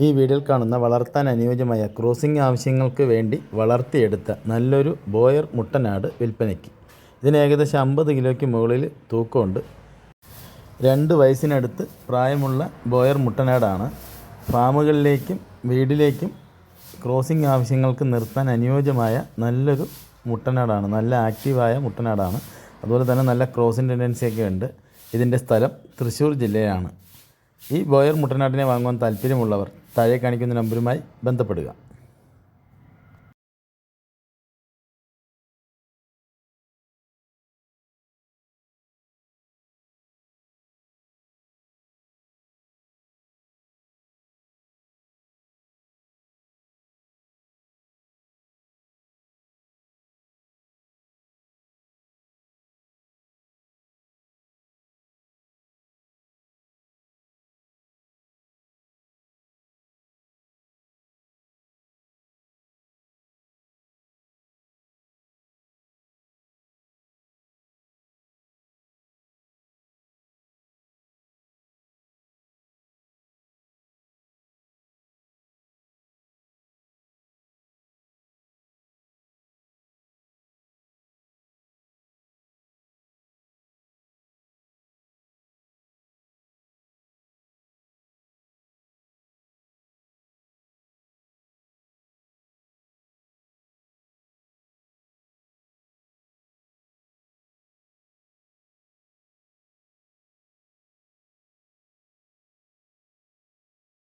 ഈ വീടിൽ കാണുന്ന വളർത്താൻ അനുയോജ്യമായ ക്രോസിംഗ് ആവശ്യങ്ങൾക്ക് വേണ്ടി വളർത്തിയെടുത്ത നല്ലൊരു ബോയർ മുട്ടനാട് വിൽപ്പനയ്ക്ക്. ഇതിന് ഏകദേശം അമ്പത് കിലോയ്ക്ക് മുകളിൽ തൂക്കമുണ്ട്. രണ്ട് വയസ്സിനടുത്ത് പ്രായമുള്ള ബോയർ മുട്ടനാടാണ്. ഫാമുകളിലേക്കും വീടിലേക്കും ക്രോസിംഗ് ആവശ്യങ്ങൾക്ക് നിർത്താൻ അനുയോജ്യമായ നല്ലൊരു മുട്ടനാടാണ്. നല്ല ആക്റ്റീവായ മുട്ടനാടാണ്. അതുപോലെ തന്നെ നല്ല ക്രോസിംഗ് ടെൻഡൻസിയൊക്കെ ഉണ്ട്. ഇതിന്റെ സ്ഥലം തൃശ്ശൂർ ജില്ലയാണ്. ഈ ബോയർ മുട്ടനാടിനെ വാങ്ങുവാൻ താല്പര്യമുള്ളവർ താഴെ കാണിക്കുന്ന നമ്പറുമായി ബന്ധപ്പെടുക.